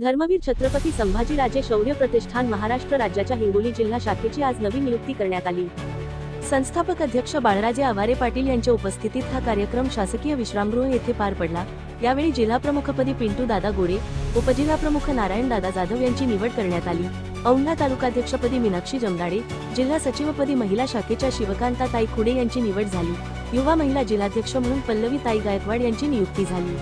धर्मवीर छत्रपती संभाजीराजे शौर्य प्रतिष्ठान महाराष्ट्र राज्याच्या हिंगोली जिल्हा शाखेची आज नवी नियुक्ती करण्यात आली. संस्थापक अध्यक्ष बाळराजे आवारे पाटील यांच्या उपस्थितीत हा कार्यक्रम शासकीय विश्रामगृह येथे पार पडला. यावेळी जिल्हाप्रमुखपदी पिंटू दादा गोरे उपजिल्हाप्रमुख नारायण दादा जाधव यांची निवड करण्यात आली. औंढा तालुकाध्यक्षपदी मीनाक्षी जमदाडे जिल्हा सचिवपदी महिला शाखेच्या शिवकांता ताई खुडे यांची निवड झाली. युवा महिला जिल्हाध्यक्ष म्हणून पल्लवी ताई गायकवाड यांची नियुक्ती झाली.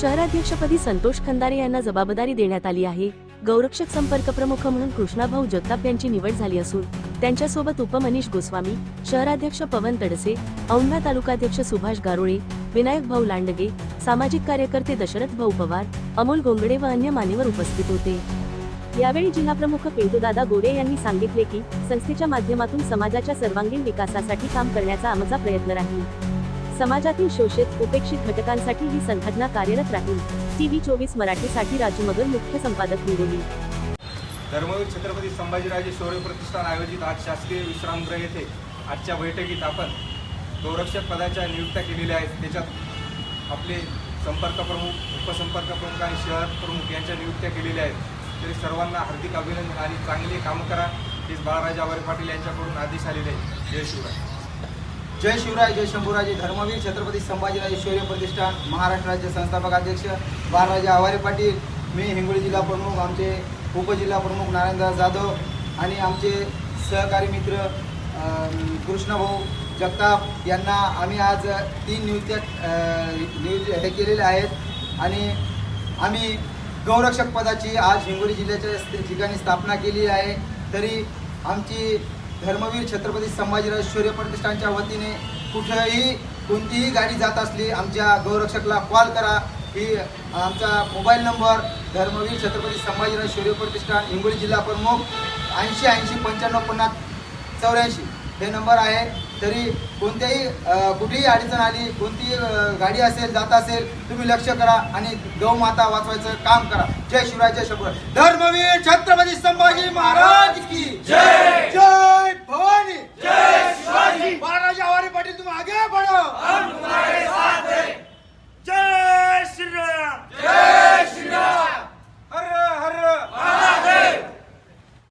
शहराध्यक्षपदी संतोष खंदारे यांना जबाबदारी देण्यात आली आहे. गौरक्षक संपर्क प्रमुख म्हणून कृष्णाभाऊ जगताप यांची निवड झाली असून त्यांच्यासोबत उपमनीष गोस्वामी शहराध्यक्ष पवन तडसे औंढा तालुकाध्यक्ष सुभाष गारोळे विनायक भाऊ लांडगे सामाजिक कार्यकर्ते दशरथ भाऊ पवार अमोल गोंगडे व अन्य मान्यवर उपस्थित होते. यावेळी जिल्हाप्रमुख पिंटूदादा गोडे यांनी सांगितले की संस्थेच्या माध्यमातून समाजाच्या सर्वांगीण विकासासाठी काम करण्याचा आमचा प्रयत्न राहील. समाजातील शोषित उपेक्षित घटकांसाठी ही संघटना कार्यरत राहील. टीव्ही चोवीस मराठीसाठी राजू मगर मुख्य संपादक हिंगोली धर्मवीर छत्रपती संभाजीराजे शौर्य प्रतिष्ठान आयोजित आज शासकीय विश्रामगृह येथे आजच्या बैठकीत आपण गौरक्षक पदाच्या नियुक्त्या केलेल्या आहेत. त्याच्यात आपले संपर्क प्रमुख उपसंपर्क प्रमुख आणि शहर प्रमुख यांच्या नियुक्त्या केलेल्या आहेत. तरी सर्वांना हार्दिक अभिनंदन आणि चांगले कामं करा हेच बाळाराजे आवारे पाटील यांच्याकडून आदेश आलेले आहेत. जय शिवराय. जय शिवराय जय शंभूराजे धर्मवीर छत्रपती संभाजीराजे शौर्य प्रतिष्ठान महाराष्ट्र राज्य संस्थापक अध्यक्ष बाळराजे आवारे पाटील मी हिंगोली जिल्हा प्रमुख आमचे उपजिल्हा प्रमुख नारायणदास जाधव आणि आमचे सहकारी मित्र कृष्णभाऊ जगताप यांना आम्ही आज तीन नियुक्त्या अं, हे केलेल्या आहेत. आणि आम्ही गौरक्षक पदाची आज हिंगोली जिल्ह्याच्या ठिकाणी स्थापना केली आहे. तरी आमची धर्मवीर छत्रपती संभाजीराव शौर्य प्रतिष्ठानच्या वतीने कुठेही कोणतीही गाडी जात असली आमच्या गौरक्षकला कॉल करा. ही आमचा मोबाईल नंबर धर्मवीर छत्रपती संभाजीराव शौर्य प्रतिष्ठान हिंगोली जिल्हा प्रमुख ऐंशी ऐंशी पंच्याण्णव पन्नास चौऱ्याऐंशी. हे नंबर आहे. तरी कोणत्याही कुठेही अडचण आली कोणतीही गाडी असेल जात असेल तुम्ही लक्ष करा आणि गौमाता वाचवायचं काम करा. जय शिवराय जय शंभर. धर्मवीर छत्रपती संभाजी महाराज की जय!